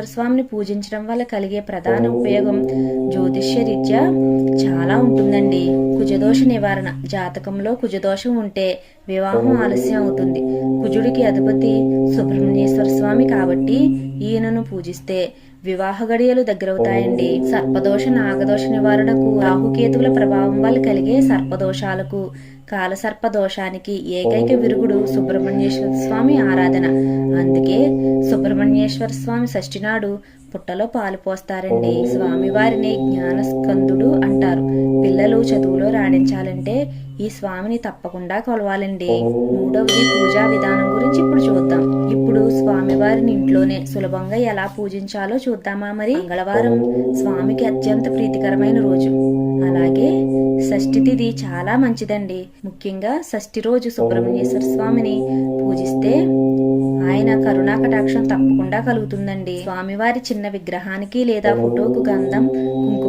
స్వామిని పూజించడం వల్ల కలిగే ప్రధాన ఉపయోగం జ్యోతిష్య రీత్యా చాలా ఉంటుందండి. కుజదోష నివారణ. జాతకంలో కుజదోషం ఉంటే వివాహం ఆలస్యం అవుతుంది. కుజుడికి అధిపతి సుబ్రహ్మణ్యేశ్వర స్వామి కాబట్టి ఈయనను పూజిస్తే వివాహ గడియలు దగ్గరవుతాయండి. సర్పదోష నాగదోష నివారణకు రాహుకేతువుల ప్రభావం వల్ల కలిగే సర్పదోషాలకు కాలసర్ప దోషానికి ఏకైక విరుగుడు సుబ్రహ్మణ్యేశ్వర స్వామి ఆరాధన. అందుకే సుబ్రహ్మణ్యేశ్వర స్వామి షష్ఠి నాడు పుట్టలో పాలు పోస్తారండి. స్వామివారిని జ్ఞానస్కందుడు అంటారు. పిల్లలు చదువులో రాణించాలంటే ఈ స్వామిని తప్పకుండా కొలవాలండి. మూడవది పూజా విధానం గురించి ఇప్పుడు చూద్దాం. ఇప్పుడు స్వామివారిని ఇంట్లోనే సులభంగా ఎలా పూజించాలో చూద్దామా మరి? మంగళవారం స్వామికి అత్యంత ప్రీతికరమైన రోజు. అలాగే షష్ఠి తిథి చాలా మంచిదండి. ముఖ్యంగా షష్ఠి రోజు సుబ్రహ్మణ్యేశ్వర స్వామిని పూజిస్తే ఆయన కరుణా కటాక్షం తప్పకుండా కలుగుతుందండి. స్వామివారి చిన్న విగ్రహానికి లేదా ఫోటోకు గంధం కుంకుమ